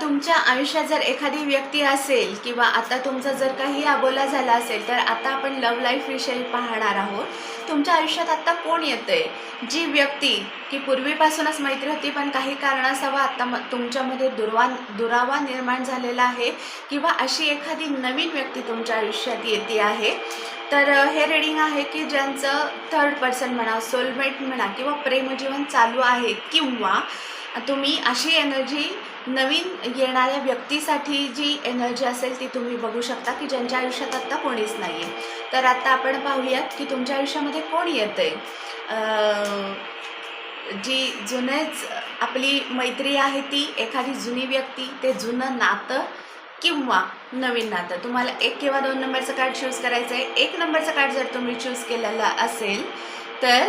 तुमच्या आयुष्यात जर एखादी व्यक्ती असेल किंवा आता तुमचा जर काही अबोला झाला असेल तर आता आपण लव लाईफ विषयी पाहणार आहोत. तुमच्या आयुष्यात आत्ता कोण येतं आहे जी व्यक्ती की पूर्वीपासूनच मैत्री होती पण काही कारणास्तव आत्ता म तुमच्यामध्ये दुर्वा दुरावा निर्माण झालेला आहे किंवा अशी एखादी नवीन व्यक्ती तुमच्या आयुष्यात येते आहे. तर हे रीडिंग आहे की ज्यांचं थर्ड पर्सन म्हणा सोलमेट म्हणा किंवा प्रेमजीवन चालू आहे किंवा तुम्ही अशी एनर्जी नवीन येणाऱ्या व्यक्तीसाठी जी एनर्जी असेल ती तुम्ही बघू शकता की ज्यांच्या आयुष्यात आत्ता कोणीच नाही आहे तर आत्ता आपण पाहूयात की तुमच्या आयुष्यामध्ये कोण येतं आहे जी जुनेच आपली मैत्री आहे ती एखादी जुनी व्यक्ती ते जुनं नातं किंवा नवीन नातं. तुम्हाला एक किंवा दोन नंबरचं कार्ड चूज करायचं आहे एक नंबरचं कार्ड जर तुम्ही चूज केलेलं असेल तर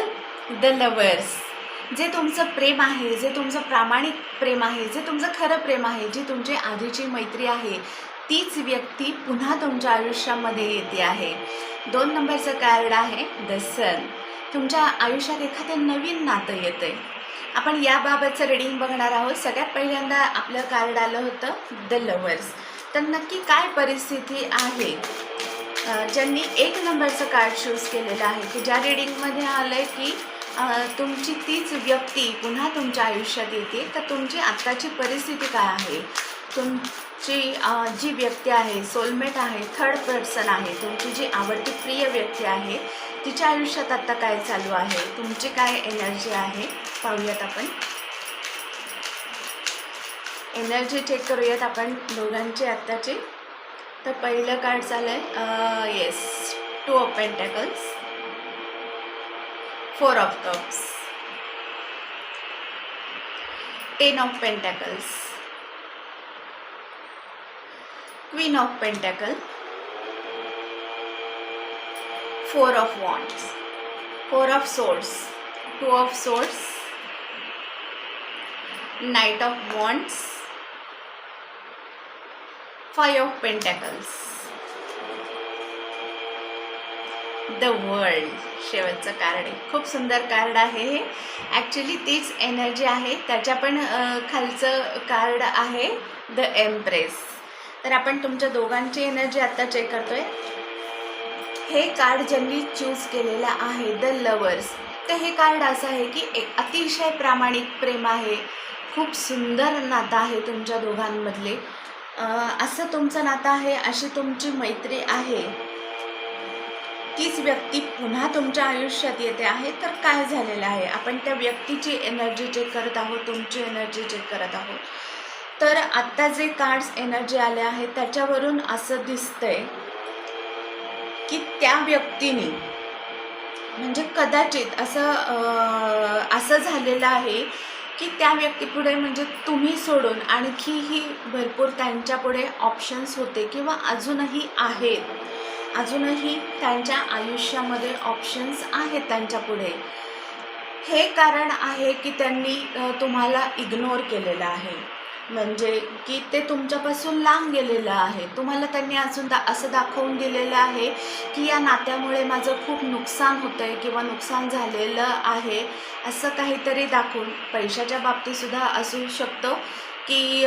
द लवर्स जे तुमचं प्रेम आहे जे तुमचं प्रामाणिक प्रेम आहे जे तुमचं खरं प्रेम आहे जी तुमची आधीची मैत्री आहे तीच व्यक्ती पुन्हा तुमच्या आयुष्यामध्ये येते आहे. दोन नंबरचं कार्ड आहे द सन. तुमच्या आयुष्यात एखादं नवीन नातं येतं आहे आपण याबाबतचं रिडिंग बघणार आहोत. सगळ्यात पहिल्यांदा आपलं कार्ड आलं होतं द लवर्स. तर नक्की काय परिस्थिती आहे? ज्यांनी एक नंबरचं कार्ड चूज केलेलं आहे की ज्या रिडिंगमध्ये आलं आहे की तुमची तीच व्यक्ती पुन्हा तुमच्या आयुष्यात येते. तर तुमची आत्ताची परिस्थिती काय आहे? तुमची जी व्यक्ती आहे सोलमेट आहे थर्ड पर्सन आहे तुमची जी आवडती प्रिय व्यक्ती आहे तिच्या आयुष्यात आत्ता काय चालू आहे? तुमची काय एनर्जी आहे? पाहूयात आपण. एनर्जी चेक करूयात आपण दोघांची आत्ताची. तर पहिलं कार्ड चालेल आहे yes two of pentacles Four of Cups, Ten of Pentacles, Queen of Pentacles, Four of Wands, Four of Swords, Two of Swords, Knight of Wands, Five of Pentacles. The world. शेवटचं card आहे. खूप सुंदर card आहे हे. Actually तीच energy आहे. त्याच्या पण खालचं कार्ड आहे द एम्प्रेस तर आपण तुमच्या दोघांची एनर्जी आत्ता चेक करतो आहे हे कार्ड ज्यांनी चूज केलेलं आहे द लवर्स तर हे कार्ड असं आहे की एक अतिशय प्रामाणिक प्रेम आहे. खूप सुंदर नातं आहे तुमच्या दोघांमधले. असं तुमचं नातं आहे अशी तुमची मैत्री आहे. तीच व्यक्ती पुन्हा तुमच्या आयुष्यात येते आहे तर काय झालेलं आहे? आपण त्या व्यक्तीची एनर्जी चेक करत आहोत तुमची एनर्जी चेक करत आहोत. तर आत्ता जे कार्ड्स एनर्जी आले आहेत त्याच्यावरून असं दिसतंय की त्या व्यक्तीने म्हणजे कदाचित असं असं झालेलं आहे की त्या व्यक्तीपुढे म्हणजे तुम्ही सोडून आणखीही भरपूर त्यांच्यापुढे ऑप्शन्स होते किंवा अजूनही आहेत. अजूनही त्यांच्या आयुष्यामध्ये ऑप्शन्स आहेत त्यांच्यापुढे हे कारण आहे की त्यांनी तुम्हाला इग्नोर केलेलं आहे. म्हणजे की ते तुमच्यापासून लांब गेलेलं आहे. तुम्हाला त्यांनी अजून दा असं दाखवून दिलेलं आहे की या नात्यामुळे माझं खूप नुकसान होतं आहे किंवा नुकसान झालेलं आहे असं काहीतरी दाखवून पैशाच्या बाबतीतसुद्धा असू शकतं. की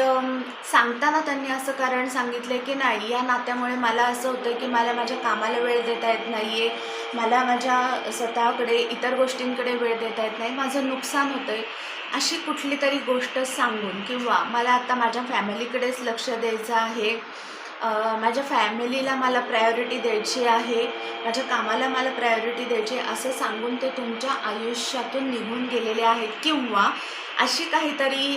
सांगताना त्यांनी असं कारण सांगितलं की नाही या नात्यामुळे मला असं होतं की मला माझ्या कामाला वेळ देता येत नाही आहे मला माझ्या स्वतःकडे इतर गोष्टींकडे वेळ देता येत नाही माझं नुकसान होतं आहे अशी कुठली तरी गोष्ट सांगून किंवा मला आता माझ्या फॅमिलीकडेच लक्ष द्यायचं आहे माझ्या फॅमिलीला मला प्रायोरिटी द्यायची आहे माझ्या कामाला मला प्रायोरिटी द्यायची आहे असं सांगून ते तुमच्या आयुष्यातून निघून गेलेले आहेत किंवा अशी काहीतरी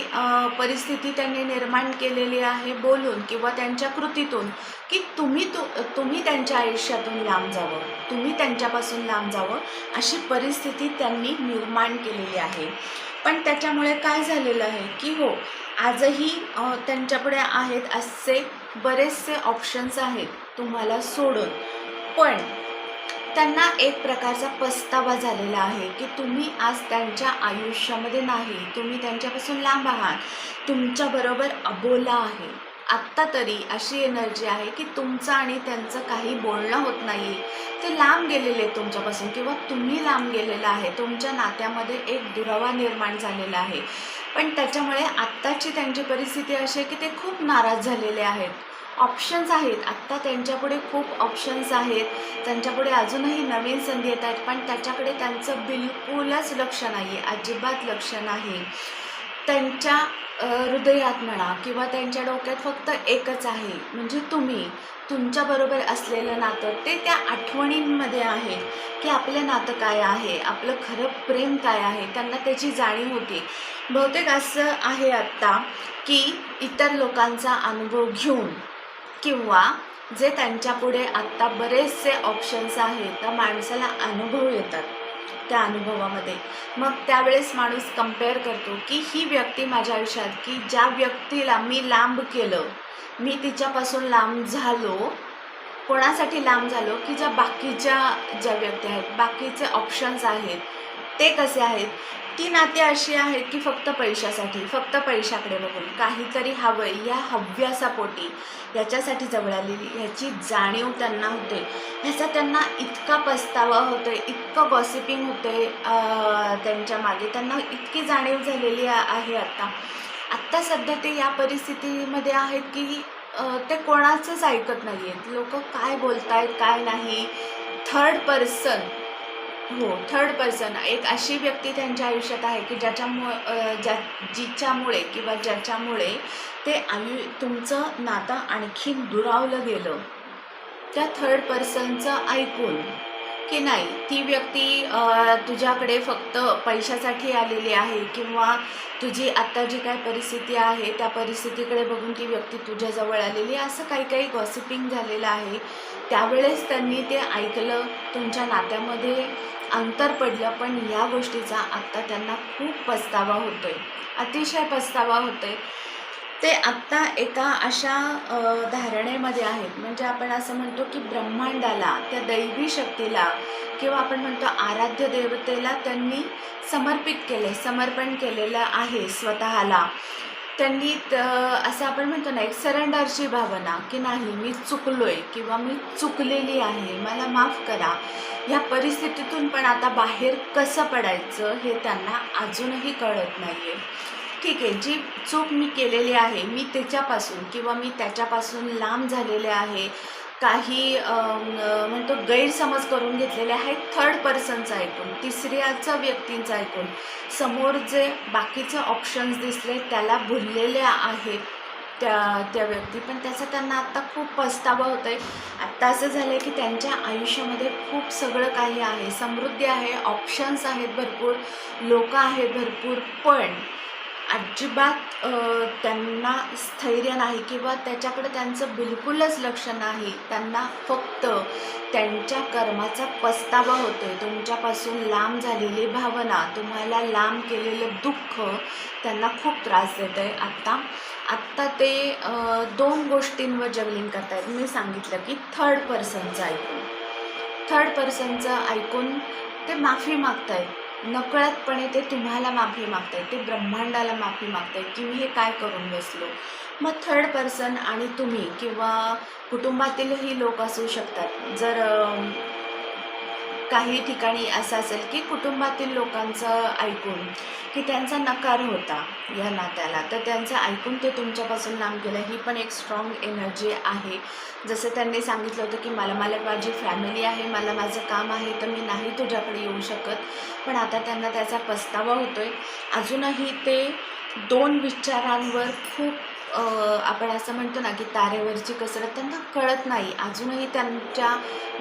परिस्थिती त्यांनी निर्माण केलेली आहे बोलून किंवा त्यांच्या कृतीतून की तुम्ही तु तुम्ही त्यांच्या आयुष्यातून लांब जावं तुम्ही त्यांच्यापासून लांब जावं अशी परिस्थिती त्यांनी निर्माण केलेली आहे. पण त्याच्यामुळे काय झालेलं आहे की हो आजही त्यांच्यापुढे आहेत असे बरेचसे ऑप्शन्स आहेत तुम्हाला सोडून. पण त्यांना एक प्रकारचा पस्तावा झालेला आहे की तुम्ही आज त्यांच्या आयुष्यामध्ये नाही तुम्ही त्यांच्यापासून लांब आहात तुमच्याबरोबर अबोला आहे. आत्ता तरी अशी एनर्जी आहे की तुमचं आणि त्यांचं काही बोलणं होत नाही. ते लांब गेलेले आहेत तुमच्यापासून किंवा तुम्ही लांब गेलेला आहे. तुमच्या नात्यामध्ये एक दुरावा निर्माण झालेला आहे. पण त्याच्यामुळे आत्ताची त्यांची परिस्थिती अशी आहे की ते खूप नाराज झालेले आहेत. ऑप्शन्स आहेत. आत्ता त्यांच्यापुढे खूप ऑप्शन्स आहेत. त्यांच्यापुढे अजूनही नवीन संधी येत आहेत पण त्याच्याकडे त्यांचं बिलकुलच लक्ष नाही आहे अजिबात लक्ष नाही. त्यांच्या हृदयात म्हणा किंवा त्यांच्या डोक्यात फक्त एकच आहे म्हणजे तुम्ही. तुमच्याबरोबर असलेलं नातं ते त्या आठवणींमध्ये आहे की आपलं नातं काय आहे आपलं खरं प्रेम काय आहे त्यांना त्याची जाणीव होती. बहुतेक असं आहे आत्ता की इतर लोकांचा अनुभव घेऊन किंवा जे त्यांच्यापुढे आत्ता बरेचसे ऑप्शन्स आहेत त्या माणसाला अनुभव येतात त्या अनुभवामध्ये. मग त्यावेळेस माणूस कंपेअर करतो की ही व्यक्ती माझ्या आयुष्यात की ज्या व्यक्तीला मी लांब केलं मी तिच्यापासून लांब झालो कोणासाठी लांब झालो की ज्या बाकीच्या ज्या व्यक्ती आहेत बाकीचे ऑप्शन्स आहेत ते कसे आहेत ती नाती अशी आहेत की फक्त पैशासाठी फक्त पैशाकडे बघून. काहीतरी हवं या हव्यासापोटी याच्यासाठी जवळ आलेली. ह्याची जाणीव त्यांना होते. ह्याचा त्यांना इतका पस्तावा होतो इतकं गॉसिपिंग होते त्यांच्या मागे. त्यांना इतकी जाणीव झालेली आहे आत्ता आत्ता सध्या ते या परिस्थितीमध्ये आहेत की ते कोणाचंच ऐकत नाही आहेत लोक काय बोलत आहेत काय नाही. थर्ड पर्सन हो थर्ड पर्सन एक अशी व्यक्ती त्यांच्या आयुष्यात आहे की ज्याच्यामुळे ज्या जिच्यामुळे किंवा ज्याच्यामुळे ते आयु तुमचं नातं आणखीन दुरावलं गेलं. त्या थर्ड पर्सनचं ऐकून की नाही ती व्यक्ती तुझ्याकडे फक्त पैशासाठी आलेली आहे किंवा तुझी आत्ता जी काय परिस्थिती आहे त्या परिस्थितीकडे बघून ती व्यक्ती तुझ्याजवळ आलेली आहे असं काही काही गॉसिपिंग झालेलं आहे. त्यावेळेस त्यांनी ते ऐकलं तुमच्या नात्यामध्ये अंतर पडलं पण या गोष्टीचा आत्ता त्यांना खूप पस्तावा होतोय. अतिशय पस्तावा होतोय. ते आत्ता एका अशा धारणेमध्ये आहेत. म्हणजे आपण असं म्हणतो की ब्रह्मांडाला त्या दैवी शक्तीला किंवा आपण म्हणतो आराध्य देवतेला त्यांनी समर्पित केले समर्पण केलेलं आहे स्वतःला. त्यांनी असं आपण म्हणतो ना एक सरेंडरची भावना की नाही मी चुकलो आहे किंवा मी चुकलेली आहे मला माफ करा. ह्या परिस्थितीतून पण आता बाहेर कसं पडायचं हे त्यांना अजूनही कळत नाही आहे ठीक आहे जी चूक मी केलेली आहे मी त्याच्यापासून किंवा मी त्याच्यापासून लांब झालेले आहे काही म्हणतो गैरसमज करून घेतलेले आहेत थर्ड पर्सनचं ऐकून तिसऱ्याचं व्यक्तींचं ऐकून. समोर जे बाकीचे ऑप्शन्स दिसले त्याला भुललेले आहेत त्या त्या व्यक्ती. पण त्याचा त्यांना आत्ता खूप पस्तावा होतो आहे आत्ता असं झालं आहे की त्यांच्या आयुष्यामध्ये खूप सगळं काही आहे. समृद्धी आहे ऑप्शन्स आहेत भरपूर लोक आहेत भरपूर पण अजिबात त्यांना स्थैर्य नाही किंवा त्याच्याकडे त्यांचं बिलकुलच लक्ष नाही. त्यांना फक्त त्यांच्या कर्माचा पस्तावा होतो आहे तुमच्यापासून लांब झालेली भावना तुम्हाला लांब केलेलं दुःख त्यांना खूप त्रास देत आहे आत्ता आत्ता ते दोन गोष्टींवर जगलिंग करतायत. मी सांगितलं की थर्ड पर्सनचं ऐकून. थर्ड पर्सनचं ऐकून ते माफी मागतायत. नकळतपणे ते तुम्हाला माफी मागतायत ते ब्रह्मांडाला माफी मागतायत की मी हे काय करून बसलो. मग थर्ड पर्सन आणि तुम्ही किंवा कुटुंबातीलही लोक असू शकतात. जर काही ठिकाणी असं असेल की कुटुंबातील लोकांचं ऐकून की त्यांचा नकार होता या नात्याला. तर त्यांचं ऐकून ते तुमच्यापासून लांब गेलं. ही पण एक स्ट्रॉंग एनर्जी आहे. जसं त्यांनी सांगितलं होतं की मला मला माझी फॅमिली आहे मला माझं काम आहे तर मी नाही तुझ्याकडे येऊ शकत. पण आता त्यांना त्याचा पस्तावा होतो आहे अजूनही ते दोन विचारांवर खूप आपण असं म्हणतो ना की तारेवरची कसरत त्यांना कळत नाही. अजूनही त्यांच्या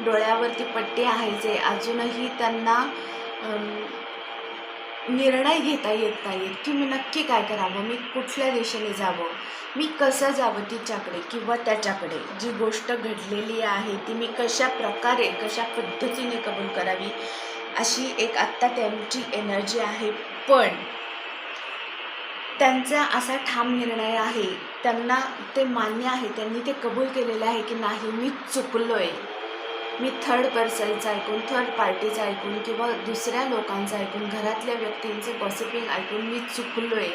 डोळ्यावरती पट्टी आहे जे अजूनही त्यांना निर्णय घेता येत नाही की मी नक्की काय करावं मी कुठल्या दिशेने जावं मी कसं जावं तिच्याकडे किंवा त्याच्याकडे. जी गोष्ट घडलेली आहे ती मी कशा प्रकारे कशा पद्धतीने कबूल करावी अशी एक आत्ता त्यांची एनर्जी आहे. पण त्यांचा असा ठाम निर्णय आहे. त्यांना ते मान्य आहे. त्यांनी ते कबूल केलेलं आहे की नाही मी चुकलो आहे मी थर्ड पर्सनचं ऐकून थर्ड पार्टीचं ऐकून किंवा दुसऱ्या लोकांचं ऐकून घरातल्या व्यक्तींचं गॉसिपिंग ऐकून मी चुकलो आहे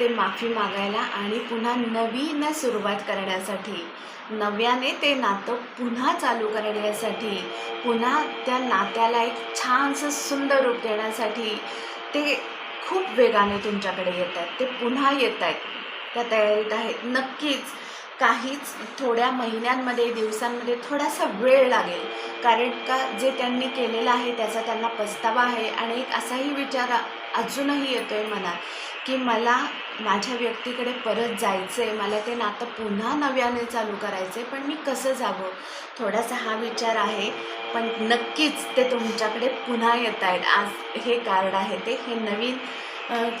ते माफी मागायला आणि पुन्हा नवीन सुरुवात करण्यासाठी नव्याने ते नातं पुन्हा चालू करण्यासाठी पुन्हा त्या नात्याला एक छानसं सुंदर रूप देण्यासाठी ते खूप वेगाने तुमच्याकडे येत आहेत ते पुन्हा येत आहेत त्या तयारीत आहेत. नक्कीच काहीच थोड्या महिन्यांमध्ये दिवसांमध्ये थोडासा वेळ लागेल. कारण का जे त्यांनी केलेलं आहे त्याचा त्यांना पस्तावा आहे. आणि एक असाही विचार अजूनही येतो आहे मनात की मला माझ्या व्यक्तीकडे परत जायचं आहे मला ते नातं पुन्हा नव्याने चालू करायचं आहे पण मी कसं जावं? थोडासा हा विचार आहे पण नक्कीच ते तुमच्याकडे पुन्हा येत आहेत आज हे कार्ड आहे ते हे नवीन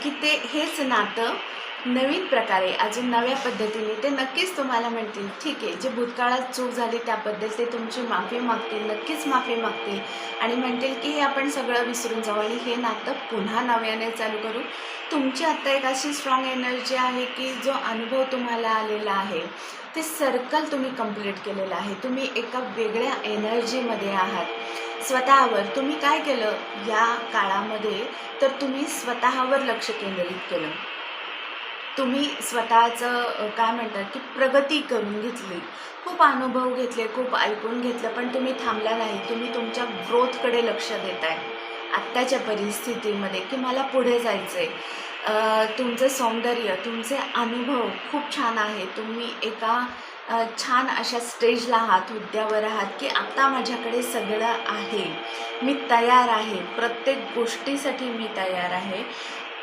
की ते हेच नातं नवीन प्रकारे अजून नव्या पद्धतीने ते नक्कीच तुम्हाला म्हणतील ठीक आहे जे भूतकाळात चूक झाली त्याबद्दल ते तुमची माफी मागतील नक्कीच माफी मागतील. आणि म्हणतील की हे आपण सगळं विसरून जाऊ आणि हे नातं पुन्हा नव्याने चालू करू. तुमची आत्ता एक अशी स्ट्रॉंग एनर्जी आहे की जो अनुभव तुम्हाला आलेला आहे ते सर्कल तुम्ही कंप्लीट केलेलं आहे. तुम्ही एका वेगळ्या एनर्जीमध्ये आहात. स्वतःवर तुम्ही काय केलं या काळामध्ये? तर तुम्ही स्वतःवर लक्ष केंद्रित केलं. तुम्ही स्वतःचं काय म्हणतात की प्रगती करून घेतली. खूप अनुभव घेतले खूप ऐकून घेतलं पण तुम्ही थांबला नाही. तुम्ही तुमच्या ग्रोथकडे लक्ष देत आहे आत्ताच्या परिस्थितीमध्ये की मला पुढे जायचं आहे तुमचं सौंदर्य तुमचे अनुभव खूप छान आहे. तुम्ही एका छान अशा स्टेजला आहात हुद्द्यावर आहात की आत्ता माझ्याकडे सगळं आहे. मी तयार आहे. प्रत्येक गोष्टीसाठी मी तयार आहे.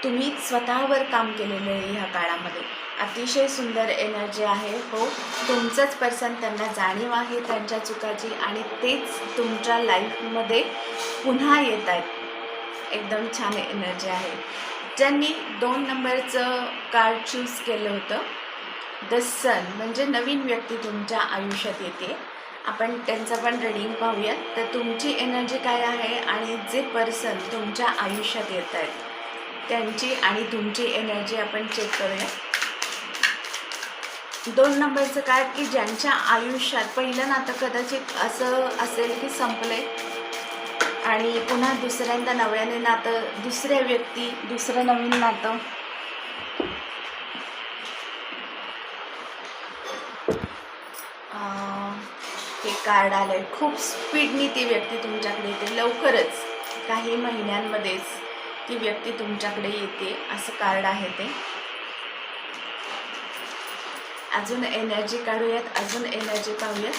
तुम्ही स्वतःवर काम केलेलं आहे ह्या काळामध्ये. अतिशय सुंदर एनर्जी आहे. हो तुमचंच पर्सन त्यांना जाणीव आहे त्यांच्या चुकाची आणि तेच तुमच्या लाईफमध्ये पुन्हा येत आहेत. एकदम छान एनर्जी आहे. ज्यांनी दोन नंबरचं कार्ड चूज केलं होतं द सन म्हणजे नवीन व्यक्ती तुमच्या आयुष्यात येते. आपण त्यांचं पण रीडिंग पाहूयात. तर तुमची एनर्जी काय आहे आणि जे पर्सन तुमच्या आयुष्यात येत आहेत. त्यांची आणि तुमची एनर्जी आपण चेक करूया. दोन नंबरचं काय की ज्यांच्या आयुष्यात पहिलं नातं कदाचित असं असेल की संपले आणि पुन्हा दुसऱ्यांदा नव्याने नातं दुसऱ्या व्यक्ती दुसरं नवीन नातं. हे कार्ड आलंय. खूप स्पीडनी ती व्यक्ती तुमच्याकडे येते. लवकरच काही महिन्यांमध्येच. ती व्यक्ती तुमच्याकडे येते असं कार्ड आहे ते. अजून एनर्जी काढूयात अजून एनर्जी पाहूयात.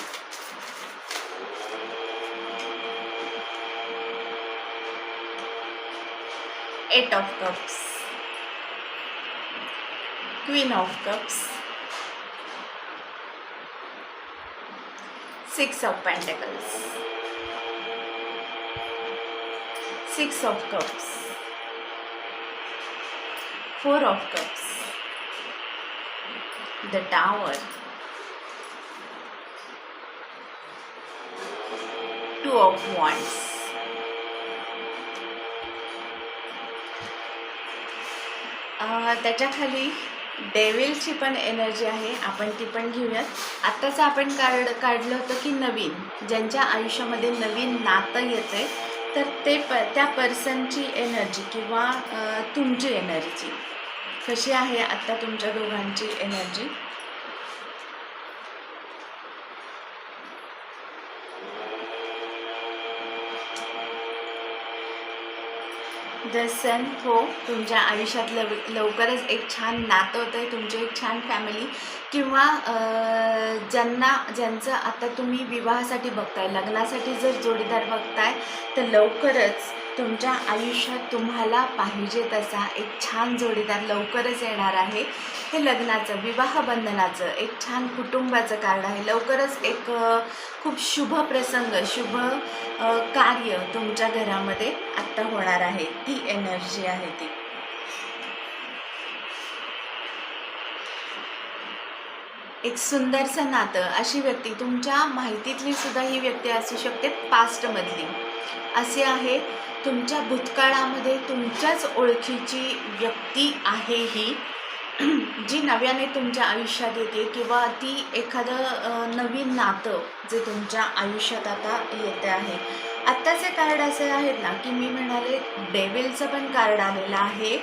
Eight of cups queen of cups six of pentacles six of cups four of cups. The tower. Two of wands. त्याच्याखाली डेविलची पण एनर्जी आहे. आपण ती पण घेऊयात. आत्ताचं आपण काढ काढलं होतं की नवीन. ज्यांच्या आयुष्यामध्ये नवीन नातं येते तर ते प त्या पर्सनची एनर्जी किंवा तुमची एनर्जी कशी आहे आत्ता तुमच्या दोघांची एनर्जी द सन हो तुमच्या आयुष्यात लव लवकरच एक छान नातं होतं आहे तुमची एक छान फॅमिली किंवा ज्यांना ज्यांचं आता तुम्ही विवाहासाठी बघताय लग्नासाठी जर जोडीदार बघताय तर लवकरच तुमच्या आयुष्यात तुम्हाला पाहिजे तसा एक छान जोडीदार लवकरच येणार आहे. हे लग्नाचं विवाहबंधनाचं एक छान कुटुंबाचं कार्ड आहे. लवकरच एक खूप शुभ प्रसंग शुभ कार्य तुमच्या घरामध्ये आत्ता होणार आहे. ती एनर्जी आहे ती. एक सुंदरसं नातं अशी व्यक्ती तुमच्या माहितीतली सुद्धा ही व्यक्ती असू शकते पास्टमधली असे आहे. तुमच्या भूतकाळामध्ये तुमच्याच ओळखीची व्यक्ती आहे ही जी नव्याने तुमच्या आयुष्यात येते किंवा ती एखादं नवीन नातं जे तुमच्या आयुष्यात आता येते आहे. आत्ताचे कार्ड असे आहेत ना की मी म्हणाले डेविलचं पण कार्ड आलेलं आहे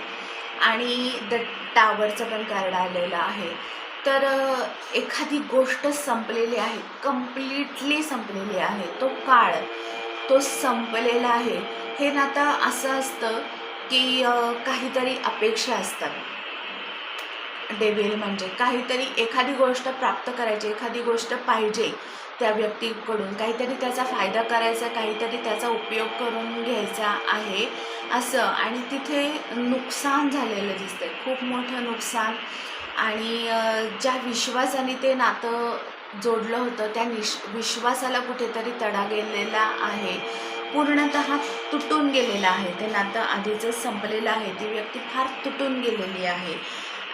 आणि द टावरचं पण कार्ड आलेलं आहे. तर एखादी गोष्ट संपलेली आहे कम्प्लिटली संपलेली आहे तो काळ. तो संपलेला आहे. हे नातं असं असतं की काहीतरी अपेक्षा असतात. डेव्हिल म्हणजे काहीतरी एखादी गोष्ट प्राप्त करायची एखादी गोष्ट पाहिजे त्या व्यक्तीकडून. काहीतरी त्याचा फायदा करायचा काहीतरी त्याचा उपयोग करून घ्यायचा आहे असं. आणि तिथे नुकसान झालेलं दिसतं खूप मोठं नुकसान. आणि ज्या विश्वासाने ते नातं जोडलं होतं. त्या निश विश्वासाला कुठेतरी तडा गेलेला आहे. पूर्णत तुटून गेलेला आहे. ते नातं आधीचं संपलेलं आहे. ती व्यक्ती फार तुटून गेलेली आहे.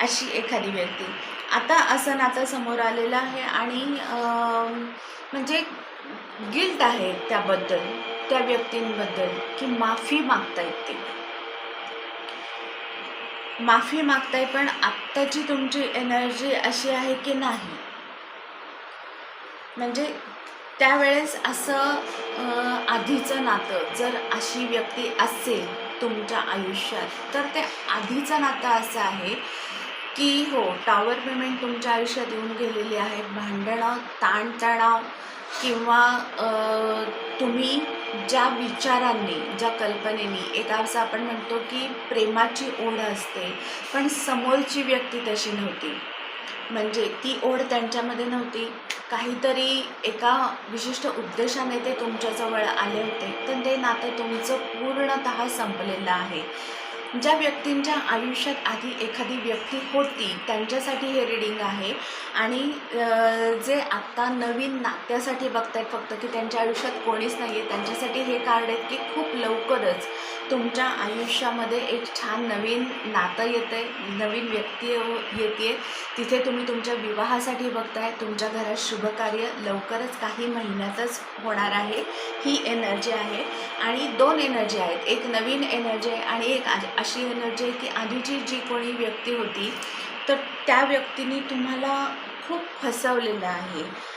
अशी एखादी व्यक्ती. आता असं नातं समोर आलेलं आहे आणि म्हणजे गिल्ट आहे त्याबद्दल त्या व्यक्तींबद्दल की माफी मागता येते माफी मागताय पण आत्ताची तुमची एनर्जी अशी आहे की नाही? म्हणजे त्यावेळेस असं आधीचं नातं जर अशी व्यक्ती असेल तुमच्या आयुष्यात तर ते आधीचं नातं असं आहे की हो टावर पेमेंट तुमच्या आयुष्यात येऊन गेलेली आहे. भांडणं ताणतणाव किंवा तुम्ही ज्या विचारांनी ज्या कल्पनेनी एक असं आपण म्हणतो की प्रेमाची ओढ असते पण समोरची व्यक्ती तशी नव्हती. म्हणजे ती ओढ त्यांच्यामध्ये नव्हती. काहीतरी एका विशिष्ट उद्देशाने ते तुमच्याजवळ आले होते. तर ते नातं तुमचं पूर्णतः संपलेलं आहे. ज्या व्यक्तींच्या आयुष्यात आधी एखादी व्यक्ती होती त्यांच्यासाठी हे रिडिंग आहे. आणि जे आत्ता नवीन नात्यासाठी बघत आहेत फक्त की त्यांच्या आयुष्यात कोणीच नाही आहे त्यांच्यासाठी हे कार्ड आहेत की खूप लवकरच. तुमच्या आयुष्यामध्ये एक छान नवीन नातं येतं आहे नवीन व्यक्ती येते तिथे तुम्ही तुमच्या विवाहासाठी बघताय. तुमच्या घरात शुभकार्य लवकरच काही महिन्यातच होणार आहे. ही एनर्जी आहे. आणि दोन एनर्जी आहेत. एक नवीन एनर्जी आहे आणि एक आ- अशी एनर्जी आहे की आधीची जी कोणी व्यक्ती होती तर त्या व्यक्तीने तुम्हाला खूप फसवलेलं आहे.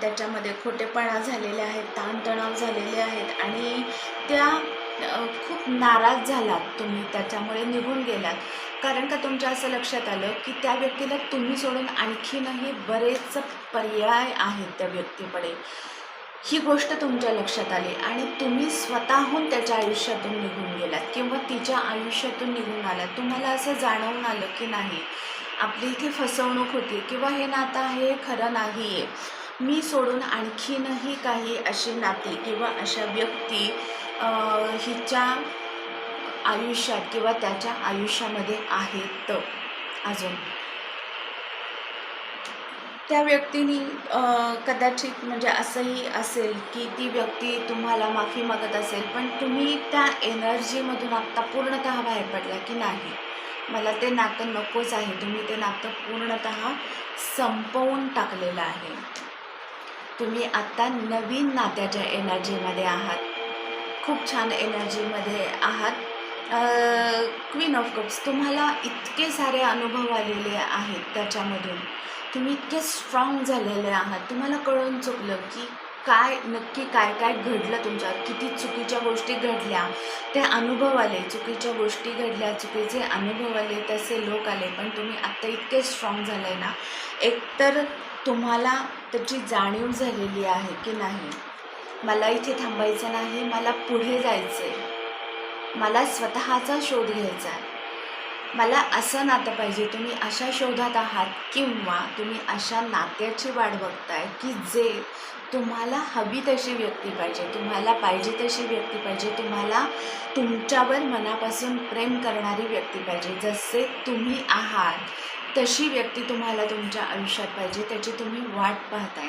त्याच्यामध्ये खोटेपणा झालेले आहेत ताणतणाव झालेले आहेत आणि त्या खूप नाराज झालात तुम्ही त्याच्यामुळे निघून गेलात. कारण का तुमच्या असं लक्षात आलं की त्या व्यक्तीला तुम्ही सोडून आणखीनही बरेच पर्याय आहेत त्या व्यक्तीकडे. ही गोष्ट तुमच्या लक्षात आली आणि तुम्ही स्वतःहून त्याच्या आयुष्यातून निघून गेलात किंवा तिच्या आयुष्यातून निघून आलात. तुम्हाला असं जाणवून आलं की नाही आपली इथे फसवणूक होती किंवा हे नातं आहे हे खरं नाही आहे मी सोडून आणखीनही काही अशी नाती किंवा अशा व्यक्ती हिच्या आयुष्यात किंवा त्याच्या आयुष्यामध्ये आहेत अजून. त्या व्यक्तीने कदाचित म्हणजे असंही असेल की ती व्यक्ती तुम्हाला माफी मागत असेल पण तुम्ही त्या एनर्जीमधून आत्ता पूर्णतः बाहेर पडला की नाही? मला ते नातं नकोच आहे. तुम्ही ते नातं पूर्णतः संपवून टाकलेलं आहे. तुम्ही आत्ता नवीन नात्याच्या एनर्जीमध्ये आहात. खूप छान एनर्जीमध्ये आहात. क्वीन ऑफ कप्स तुम्हाला इतके सारे अनुभव आलेले आहेत त्याच्यामधून. तुम्ही इतके स्ट्रॉंग झालेले आहात. तुम्हाला कळून चुकलं की काय नक्की काय काय घडलं तुमच्या किती चुकीच्या गोष्टी घडल्या? ते अनुभव आले. चुकीच्या गोष्टी घडल्या चुकीचे अनुभव आले तसे लोक आले. पण तुम्ही आत्ता इतके स्ट्रॉंग झाले ना. एकतर तुम्हाला त्याची जाणीव झालेली आहे की नाही? मला इथे थांबायचं नाही मला पुढे जायचं आहे मला स्वतःचा शोध घ्यायचा आहे. मला असं नातं पाहिजे तुम्ही अशा शोधात आहात किंवा तुम्ही अशा नात्याची वाट बघताय की जे तुम्हाला हवी तशी व्यक्ती पाहिजे तुम्हाला पाहिजे तशी व्यक्ती पाहिजे तुम्हाला तुमच्यावर मनापासून प्रेम करणारी व्यक्ती पाहिजे. जसे तुम्ही आहात तशी व्यक्ती तुम्हाला तुमच्या आयुष्यात पाहिजे त्याची तुम्ही वाट पाहताय.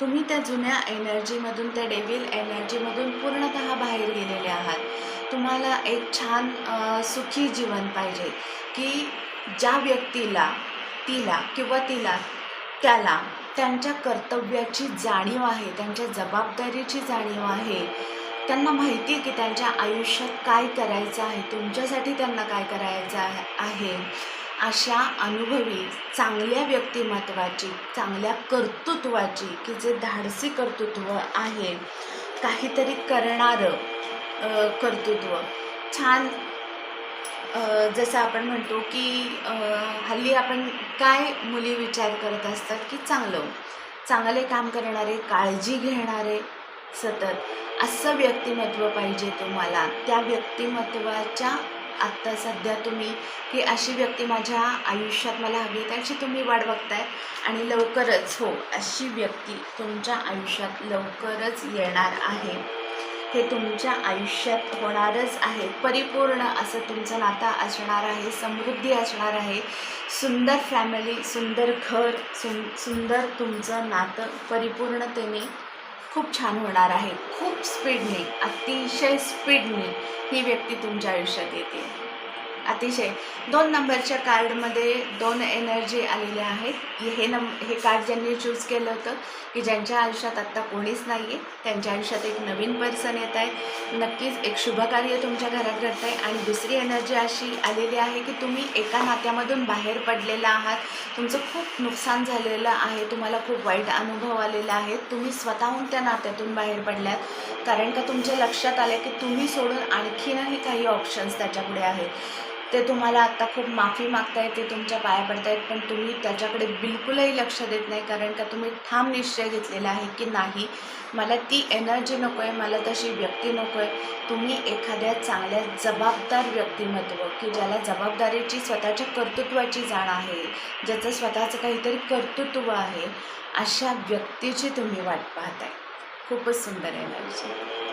तुम्ही त्या जुन्या एनर्जीमधून त्या डेविल एनर्जीमधून पूर्णतः बाहेर गेलेले आहात. तुम्हाला एक छान सुखी जीवन पाहिजे की ज्या व्यक्तीला तिला किंवा तिला त्याला त्यांच्या कर्तव्याची जाणीव आहे त्यांच्या जबाबदारीची जाणीव आहे त्यांना माहिती आहे की त्यांच्या आयुष्यात काय करायचं आहे तुमच्यासाठी त्यांना काय करायचं आहे. अशा अनुभवी चांगल्या व्यक्तिमत्वाची चांगल्या कर्तृत्वाची की जे धाडसी कर्तृत्व आहे काहीतरी करणारं कर्तृत्व. छान जसं आपण म्हणतो की हल्ली आपण काय मुली विचार करत असतात की चांगलं. चांगले काम करणारे काळजी घेणारे सतत. असं व्यक्तिमत्व पाहिजे तुम्हाला. त्या व्यक्तिमत्वाच्या आत्ता सध्या तुम्ही की अशी व्यक्ती माझ्या आयुष्यात मला हवी आहे त्याची तुम्ही वाट बघताय आणि लवकरच हो अशी व्यक्ती तुमच्या आयुष्यात लवकरच येणार आहे. हे तुमच्या आयुष्यात होणारच आहे. परिपूर्ण असं तुमचं नातं असणार आहे समृद्धी असणार आहे. सुंदर फॅमिली सुंदर घर सुं सुंदर तुमचं नातं परिपूर्णतेने खूप छान होणार आहे. खूप स्पीडने अतिशय स्पीडने ही व्यक्ती तुमच्या आयुष्यात येते. अतिशय. दोन नंबरच्या कार्डमध्ये दोन एनर्जी आलेल्या आहेत. हे नं हे कार्ड ज्यांनी चूज केलं होतं की ज्यांच्या आयुष्यात आत्ता कोणीच नाही आहे त्यांच्या आयुष्यात एक नवीन पर्सन येत आहे. नक्कीच एक शुभकार्य तुमच्या घरात घडत आहे आणि दुसरी एनर्जी अशी आलेली आहे की तुम्ही एका नात्यामधून बाहेर पडलेला आहात. तुमचं खूप नुकसान झालेलं आहे. तुम्हाला खूप वाईट अनुभव आलेला आहे. तुम्ही स्वतःहून त्या नात्यातून बाहेर पडल्यात. कारण का तुमच्या लक्षात आलं की तुम्ही सोडून आणखीनही काही ऑप्शन्स त्याच्यापुढे आहेत. ते तुम्हाला आत्ता खूप माफी मागतायत ते तुमच्या पाया पडतायत पण तुम्ही त्याच्याकडे बिलकुलही लक्ष देत नाही कारण का तुम्ही ठाम निश्चय घेतलेला आहे की नाही. मला ती एनर्जी नको आहे मला तशी व्यक्ती नको आहे तुम्ही एखाद्या चांगल्या जबाबदार व्यक्तिमत्व की ज्याला जबाबदारीची स्वतःच्या कर्तृत्वाची जाण आहे ज्याचं स्वतःचं काहीतरी कर्तृत्व आहे अशा व्यक्तीची तुम्ही वाट पाहताय. खूपच सुंदर एनर्जी.